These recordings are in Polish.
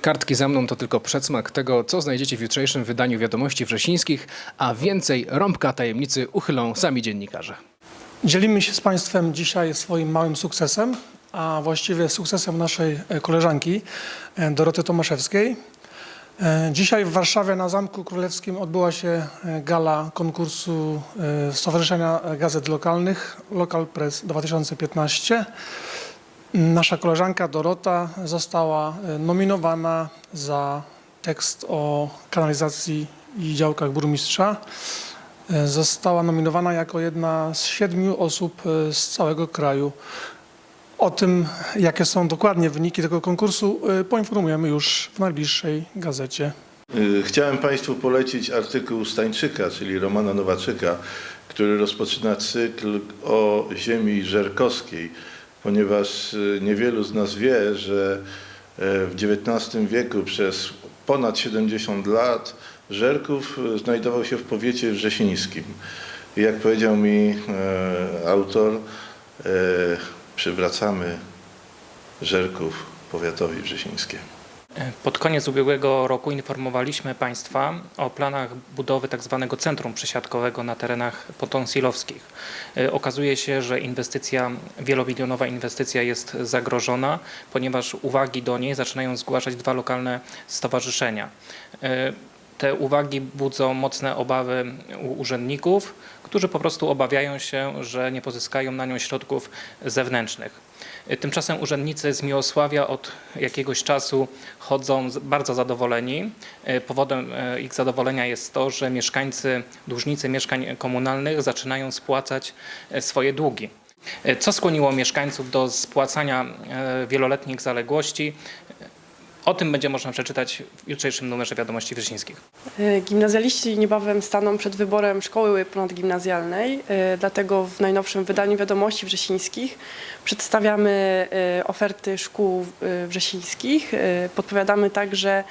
Kartki za mną to tylko przedsmak tego, co znajdziecie w jutrzejszym wydaniu Wiadomości Wrzesińskich, a więcej rąbka tajemnicy uchylą sami dziennikarze. Dzielimy się z Państwem dzisiaj swoim małym sukcesem, a właściwie sukcesem naszej e, koleżanki e, Doroty Tomaszewskiej. E, Dzisiaj w Warszawie na Zamku Królewskim odbyła się gala konkursu Stowarzyszenia Gazet Lokalnych Local Press 2015. Nasza koleżanka Dorota została e, nominowana za tekst o kanalizacji i działkach burmistrza. E, Została nominowana jako jedna z siedmiu osób e, z całego kraju. O tym, jakie są dokładnie wyniki tego konkursu, poinformujemy już w najbliższej gazecie. Chciałem Państwu polecić artykuł Stańczyka, czyli Romana Nowaczyka, który rozpoczyna cykl o ziemi żerkowskiej, ponieważ y, niewielu z nas wie, że e, w XIX wieku przez ponad 70 lat Żerków y, znajdował się w powiecie wrzesińskim. I jak powiedział mi e, autor, e, przywracamy Żerków powiatowi wrzesińskiemu. Pod koniec ubiegłego roku informowaliśmy Państwa o planach budowy tzw. centrum przesiadkowego na terenach potonsilowskich. E, Okazuje się, że inwestycja, wielomilionowa inwestycja jest zagrożona, ponieważ uwagi do niej zaczynają zgłaszać dwa lokalne stowarzyszenia. Te uwagi budzą mocne obawy u urzędników, którzy po prostu obawiają się, że nie pozyskają na nią środków zewnętrznych. Tymczasem urzędnicy z Miłosławia od jakiegoś czasu chodzą bardzo zadowoleni. Powodem e, ich zadowolenia jest to, że mieszkańcy, dłużnicy mieszkań komunalnych zaczynają spłacać e, swoje długi. E, Co skłoniło mieszkańców do spłacania wieloletnich zaległości? O tym będzie można przeczytać w jutrzejszym numerze Wiadomości Wrzesińskich. E, Gimnazjaliści niebawem staną przed wyborem szkoły ponadgimnazjalnej, e, dlatego w najnowszym wydaniu Wiadomości Wrzesińskich przedstawiamy e, oferty szkół wrzesińskich. Podpowiadamy także,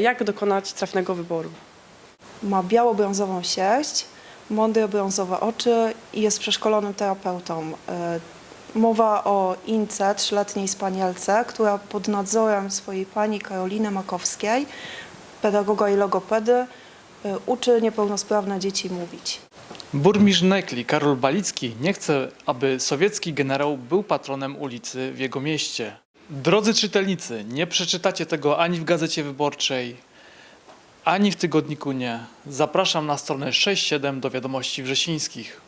jak dokonać trafnego wyboru. Ma biało-brązową sierść, mądro-brązowe oczy i jest przeszkolonym terapeutą. Mowa o Ince, trzyletniej spanielce, która pod nadzorem swojej pani Karoliny Makowskiej, pedagoga i logopedy, e, uczy niepełnosprawne dzieci mówić. Burmistrz Nekli Karol Balicki nie chce, aby sowiecki generał był patronem ulicy w jego mieście. Drodzy czytelnicy, nie przeczytacie tego ani w Gazecie Wyborczej, ani w Tygodniku Nie. Zapraszam na stronę 6.7 do Wiadomości Wrzesińskich.